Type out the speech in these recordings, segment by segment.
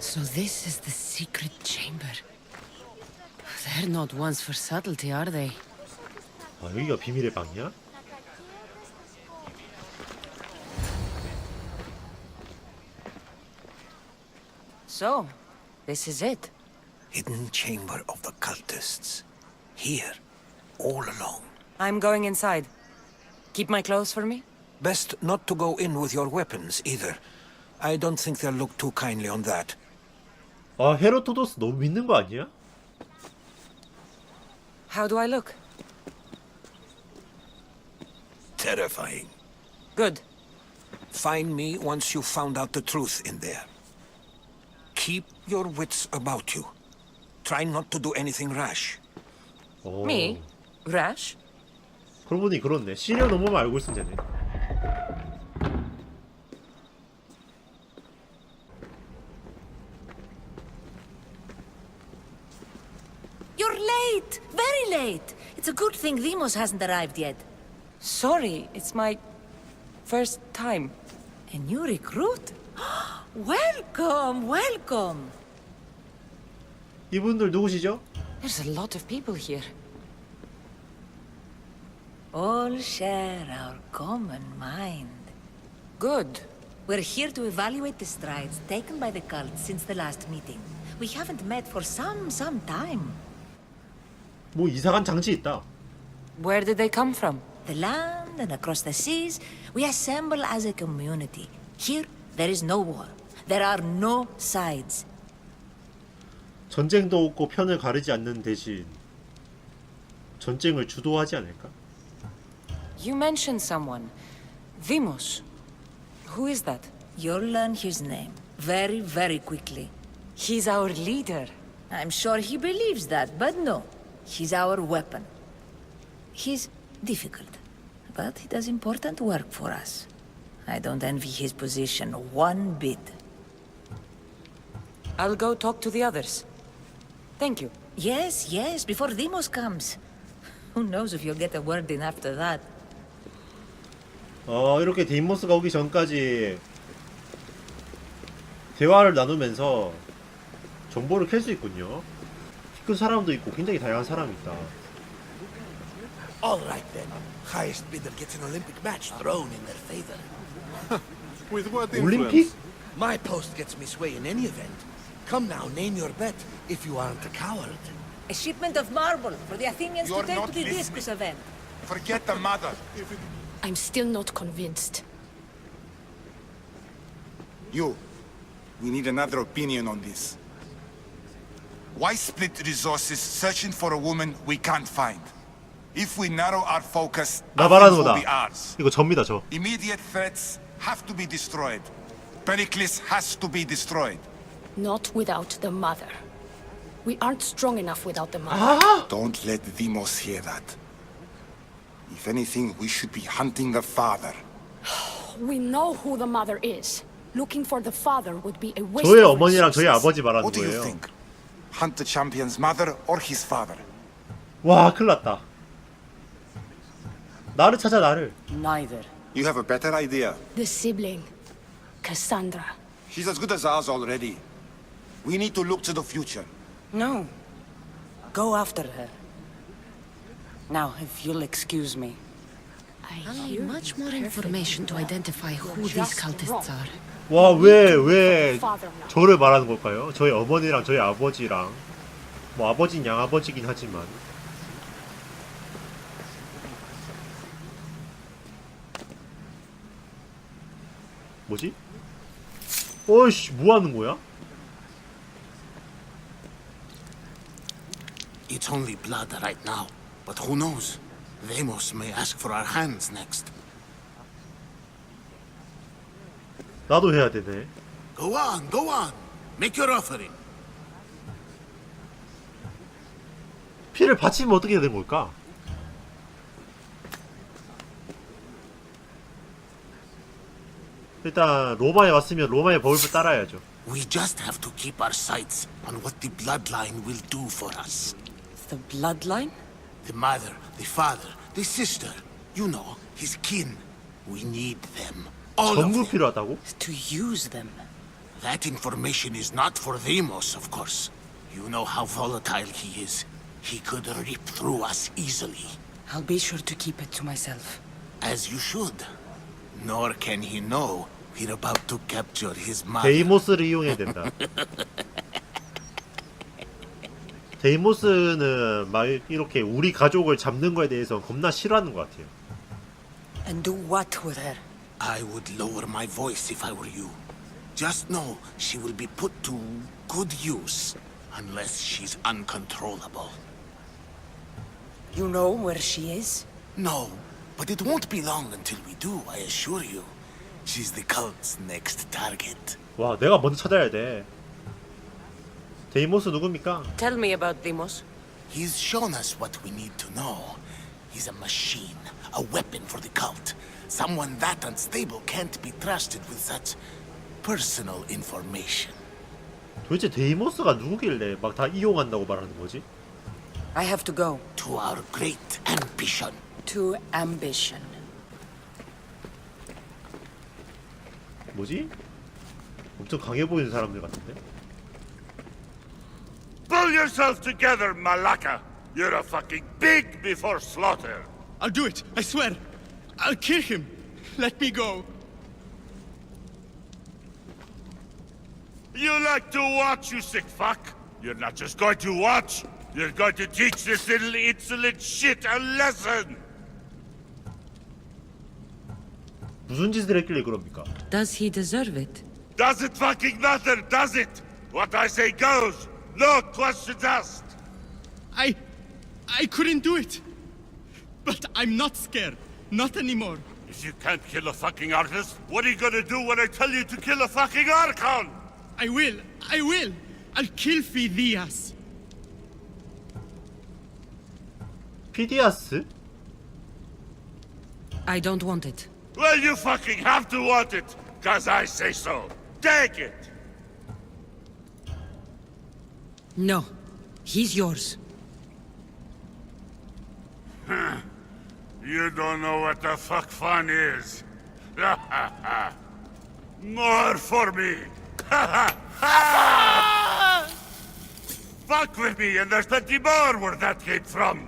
So this is the secret chamber. They're not ones for subtlety, are they? 아 여기가 비밀의 방이야? So, this is it. Hidden chamber of the cultists. Here, all alone. I'm going inside. Keep my clothes for me? Best not to go in with your weapons either. I don't think they'll look too kindly on that. 아 헤로토도스 너무 믿는 거 아니야? How do I look? Terrifying. Good. Find me once you've found out the truth in there. Keep your wits about you. Try not to do anything rash. 어, Me? Rash? 그러고 보니 그렇네 시리아 너무만 알고 있으면 되네 good thing Demos hasn't arrived yet. Sorry, it's my first time. A new recruit? welcome, welcome! 이분들 누구시죠? There's a lot of people here. All share our common mind. Good. We're here to evaluate the strides taken by the cult since the last meeting. We haven't met for some, some time. 뭐 이상한 장치 있다 Where did they come from? The land and across the seas, we assemble as a community. Here, there is no war. There are no sides. 전쟁도 없고 편을 가르지 않는 대신 전쟁을 주도하지 않을까? You mentioned someone. Vimos. Who is that? You'll learn his name very, very quickly. He's our leader. I'm sure he believes that, but no. He's our weapon. He's difficult, but he does important work for us. I don't envy his position one bit. I'll go talk to the others. Thank you. Yes, yes, before Demos comes. Who knows if you'll get a word in after that. 어 이렇게 데인모스가 오기 전까지 대화를 나누면서 정보를 캘 수 있군요 큰 사람도 있고 굉장히 다양한 사람이 있다 All right then. Highest bidder gets an Olympic match thrown in their favor. With what 올림픽? influence? My post gets me sway in any event. Come now, name your bet if you aren't a coward. A shipment of marble for the Athenians You're to take not to the listening. discus event. Forget the mother. I'm still not convinced. You. We need another opinion on this. Why split resources searching for a woman we can't find? If we narrow our focus, 나 Athens 말하는 will 거다 be ours. 이거 접니다 저 Immediate threats have to be destroyed. Pericles has to be destroyed. Not without the mother. We aren't strong enough without the mother. Don't let Demos hear that. If anything, we should be hunting the father. We know who the mother is. Looking for the father would be a waste 저의 of 어머니랑 저희 resources. 아버지 말하는 What do you 거예요 think? Hunt the champion's mother or his father? 와 큰일 났다 나를 찾아 나를 Neither. You have a better idea. The sibling, Cassandra. She's as good as ours already. We need to look to the future. No. Go after her. Now, if you'll excuse me. I I'll hear need much more perfectly information to well. identify You're who these just cultists wrong. are. 와 왜 왜. 저를 말하는 걸까요? 저희 어머니랑 저희 아버지랑 뭐 아버지는 양아버지긴 하지만 뭐지? 어이씨 뭐 하는 거야? It's only blood right now, but who knows? Demos may ask for our hands next. 나도 해야 되네. Go on, go on. Make your offering. 피를 바치면 어떻게 되는 걸까? 일단 로마에 왔으면 로마의 법을 따라야죠. We just have to keep our sights on what the bloodline will do for us. The bloodline? The mother, the father, the sister. You know, his kin. We need them. All of 전부 them. 필요하다고? To use them. That information is not for Deimos, of course. You know how volatile he is. He could rip through us easily, I'll be sure to keep it to myself. as you should. Nor can he know we're about to capture his mother. 데이모스를 이용해야 된다. 데이모스는 막 이렇게 우리 가족을 잡는 거에 대해서 겁나 싫어하는 것 같아요. And do what with her? I would lower my voice if I were you. Just know she will be put to good use unless she's uncontrollable. You know where she is? No, but it won't be long until we do, I assure you. She's the cult's next target. 와, 내가 먼저 찾아야 돼. 데이모스 누굽니까? Tell me about Demos. He's shown us what we need to know. He's a machine, a weapon for the cult. Someone that unstable can't be trusted with such personal information. 도대체 데이모스가 누구길래 막 다 이용한다고 말하는 거지? I have to go. To our great ambition. To ambition. 뭐지? 엄청 강해 보이는 사람들 같은데? Pull yourself together, Malaka! You're a fucking pig before slaughter! I'll do it, I swear. I'll kill him. Let me go. You like to watch, you sick fuck! You're not just going to watch, you're going to teach this little insolent shit a lesson! 무슨 짓을 했길래 그럽니까? Does he deserve it? Does it fucking matter, does it? What I say goes! No questions asked! I. I couldn't do it. But I'm not scared. Not anymore. If you can't kill a fucking artist, what are you gonna do when I tell you to kill a fucking Archon? I will. I will. I'll kill Phidias. Phidias? I don't want it. Well, you fucking have to want it, cause I say so. Take it! No. He's yours. Huh. You don't know what the fuck fun is. More for me. fuck with me, and there's plenty more where that came from.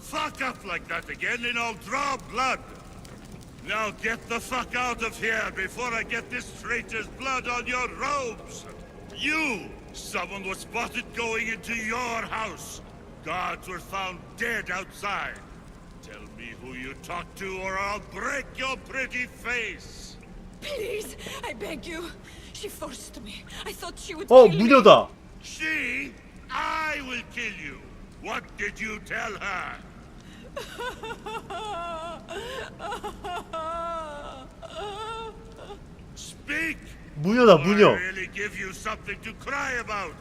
Fuck up like that again, and I'll draw blood. Now get the fuck out of here before I get this traitor's blood on your robes! You! Someone was spotted going into your house. Guards were found dead outside. Tell me who you talked to or I'll break your pretty face! Please, I beg you. She forced me. I thought she would 어, kill me. 무녀다! She? I will kill you! What did you tell her? Speak! 무녀다, 무녀! really give you something to cry about!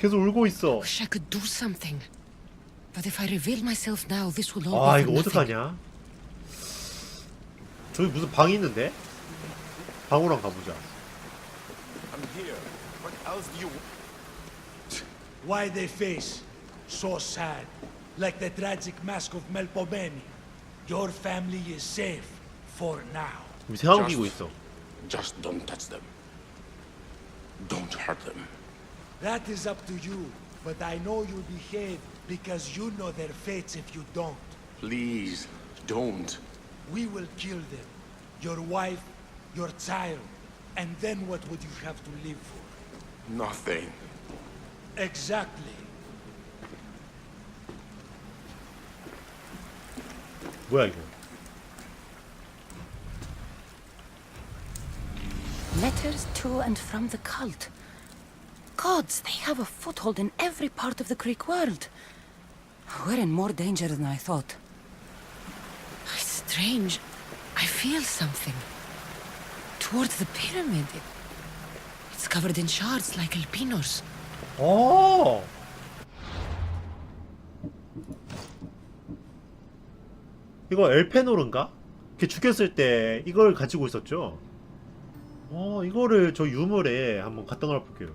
계속 울고 있어. Wish I could do something. But if I reveal myself now, this will all 아, be 이거 for nothing. 어떡하냐? 저기 무슨 방이 있는데? 방으로 가보자. I'm here. What else do you... Why they face so sad, like the tragic mask of Melpomene. Your family is safe for now. 우리 세왕 끼고 있어. Just don't touch them. Don't hurt them. That is up to you, but I know you'll behave because you know their fates if you don't. Please, don't. We will kill them. Your wife, your child, and then what would you have to live for? Nothing. Exactly. Letters to and from the cult. Gods, they have a foothold in every part of the Greek world. We're in more danger than I thought. It's strange. I feel something. Towards the pyramid. It's covered in shards like alpinos. Oh! 이거 엘페노른가? 걔 죽였을 때 이걸 가지고 있었죠. 어, 이거를 저 유물에 한번 갖다 놔 볼게요.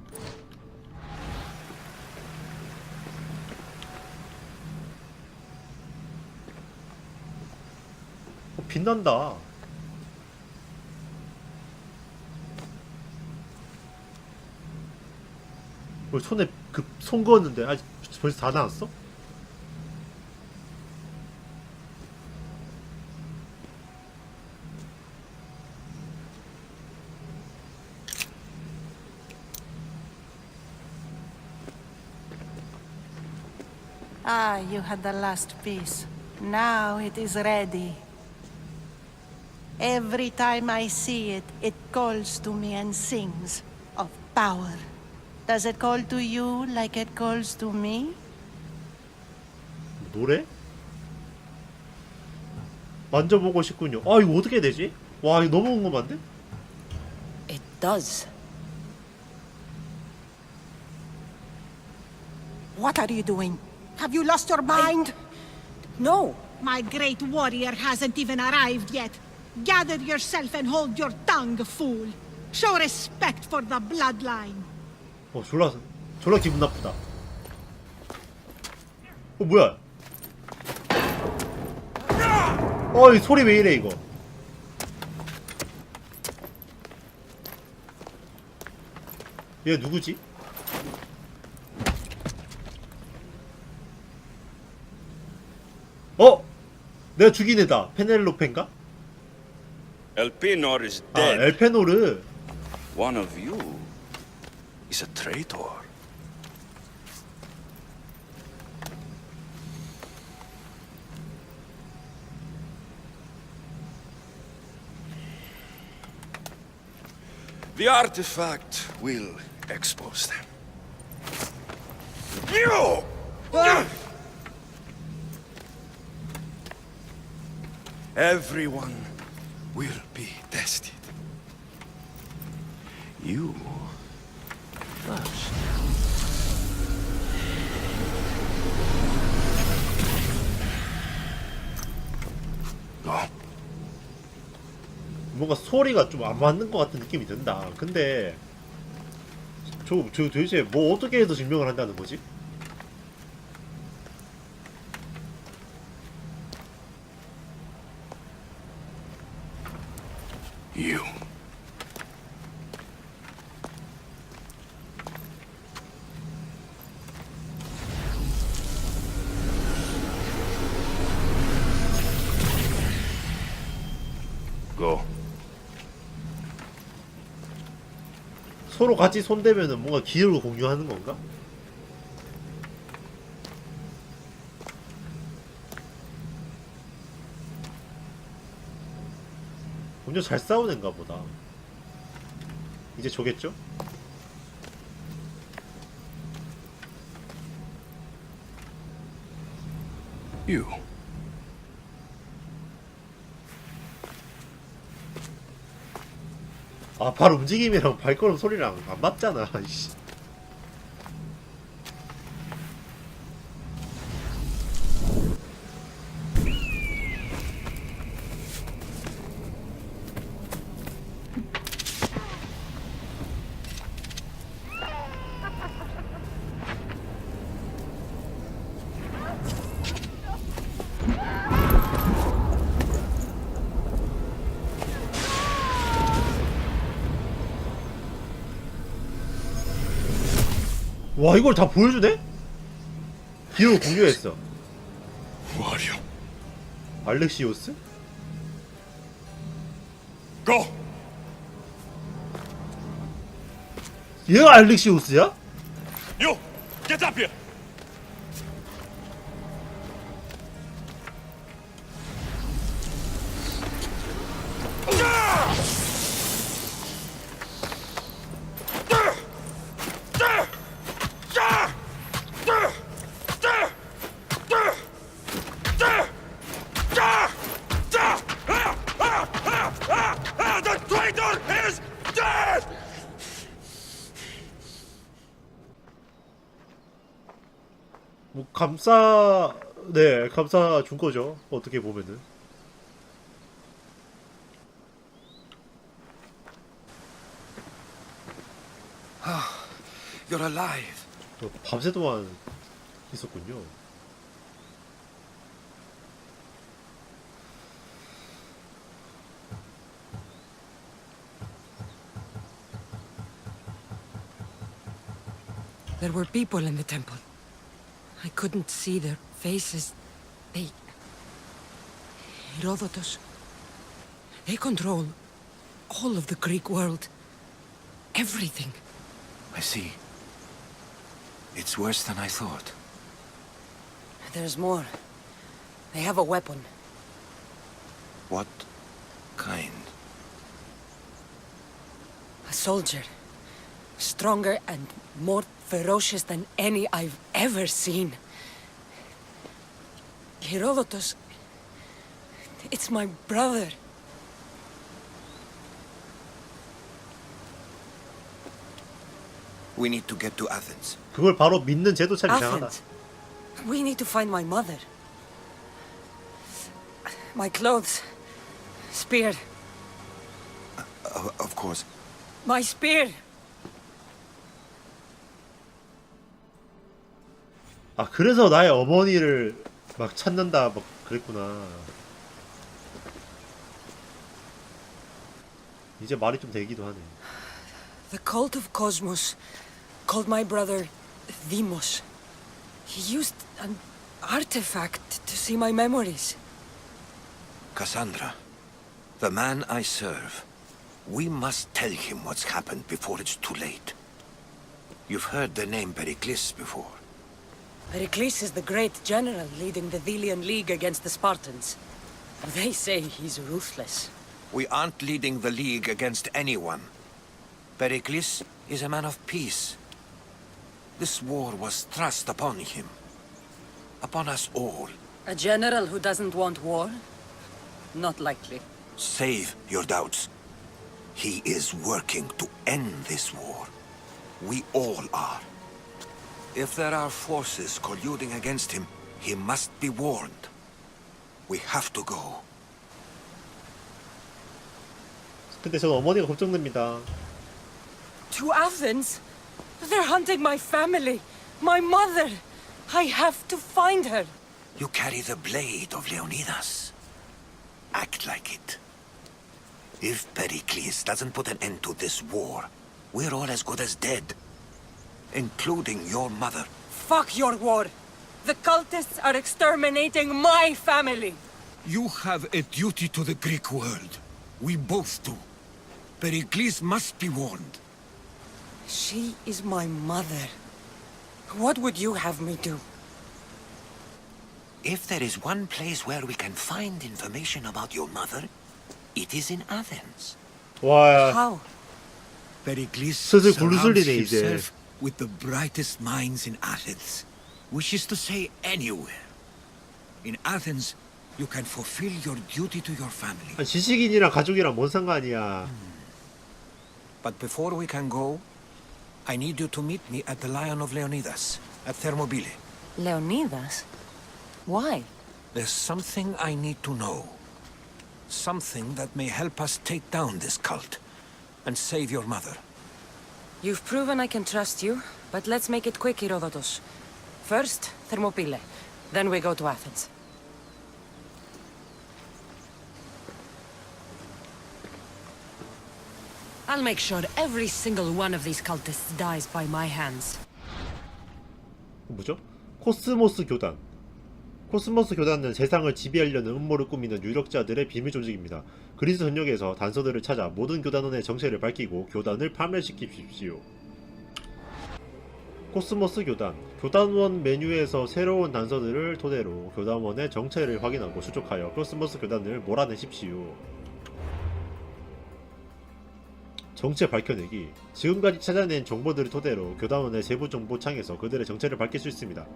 어, 빛난다. 어, 손에 그 손 그었는데 아직 벌써 다 나왔어? Ah, you had the last piece. Now it is ready. Every time I see it, it calls to me and sings of power. Does it call to you like it calls to me? 노래? 만져보고 싶군요. 아 이거 어떻게 되지? 와 이거 너무 궁금한데? It does. What are you doing? Have you lost your mind? No! My great warrior hasn't even arrived yet. Gather yourself and hold your tongue, fool. Show respect for the bloodline. 어 졸라 졸라 기분 나쁘다. 어 뭐야? 어이 소리 왜 이래 이거? 얘 누구지? 내가 죽인 애다. 페넬로페인가? Elpenor is 아 dead. 엘페노르. One of you is a traitor. The artifact will expose them. You! Everyone will be tested. You first. Go. 뭔가 소리가 좀 안 맞는 것 같은 느낌이 든다. 근데 저, 저 도대체 뭐 어떻게 해서 증명을 한다는 거지? 서로 같이 손대면은 뭔가 기회를 공유하는 건가? 엄청 잘 싸우는 가 보다. 이제 저겠죠? You. 아, 발 움직임이랑 발걸음 소리랑 안 맞잖아. 이씨. 와, 이걸 다 보여주네? 기회를 공유했어. Warrior. 알렉시오스? Go. 얘가 알렉시오스야? You. Get up here. 감싸 네 감싸 준 거죠 어떻게 보면은 You're alive. 어, 밤새 동안 있었군요. There were people in the temple. I couldn't see their faces. They... Herodotus. They control all of the Greek world. Everything. I see. It's worse than I thought. There's more. They have a weapon. What kind? A soldier. Stronger and more ferocious than any I've ever seen. Herodotus. It's my brother. We need to get to Athens. 그걸 바로 믿는 쟤도 참 이상하다. Athens. We need to find my mother. My clothes. Spear. Uh, of course. My spear. 아 그래서 나의 어머니를 막 찾는다 막 그랬구나. 이제 말이 좀 되기도 하네. The cult of Cosmos called my brother Deimos. He used an artifact to see my memories. Cassandra, the man I serve. We must tell him what's happened before it's too late. You've heard the name Pericles before. Pericles is the great general leading the Delian League against the Spartans. They say he's ruthless. We aren't leading the League against anyone. Pericles is a man of peace. This war was thrust upon him. Upon us all. A general who doesn't want war? Not likely. Save your doubts. He is working to end this war. We all are. If there are forces colluding against him, he must be warned. We have to go. 근데 저는 어머니가 걱정됩니다. To Athens? They're hunting my family. My mother. I have to find her. You carry the blade of Leonidas. Act like it. If Pericles doesn't put an end to this war, we're all as good as dead. including your mother. Fuck your war! The cultists are exterminating my family! You have a duty to the Greek world. We both do. Pericles must be warned. She is my mother. What would you have me do? If there is one place where we can find information about your mother, it is in Athens. Why? How? Pericles surrounds himself with the brightest minds in Athens, which is to say anywhere. In Athens, you can fulfill your duty to your family. 아니, 지식인이랑 가족이랑 뭔 상관이야. But before we can go, I need you to meet me at the Lion of Leonidas, at Thermopylae. Leonidas? Why? There's something I need to know. Something that may help us take down this cult and save your mother. You've proven I can trust you, but let's make it quick, Herodotus. First, Thermopylae. Then we go to Athens. I'll make sure every single one of these cultists dies by my hands. 뭐죠? 코스모스 교단. 코스모스 교단은 세상을 지배하려는 음모를 꾸미는 유력자들의 비밀 조직입니다. 그리스 전역에서 단서들을 찾아 모든 교단원의 정체를 밝히고 교단을 파멸시키십시오. 코스모스 교단. 교단원 메뉴에서 새로운 단서들을 토대로 교단원의 정체를 확인하고 추적하여 코스모스 교단을 몰아내십시오. 정체 밝혀내기. 지금까지 찾아낸 정보들을 토대로 교단원의 세부 정보 창에서 그들의 정체를 밝힐 수 있습니다.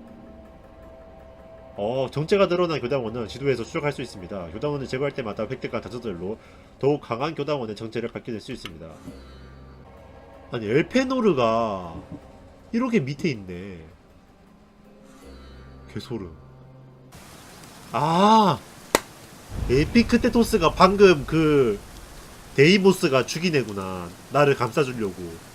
어, 정체가 드러난 교단원은 지도에서 추적할 수 있습니다. 교단원을 제거할 때마다 획득한 단서들로 더욱 강한 교단원의 정체를 밝혀낼 수 있습니다. 아니, 엘페노르가 이렇게 밑에 있네. 개소름. 아! 에피크테토스가 방금 그 데이모스가 죽인 애구나. 나를 감싸주려고.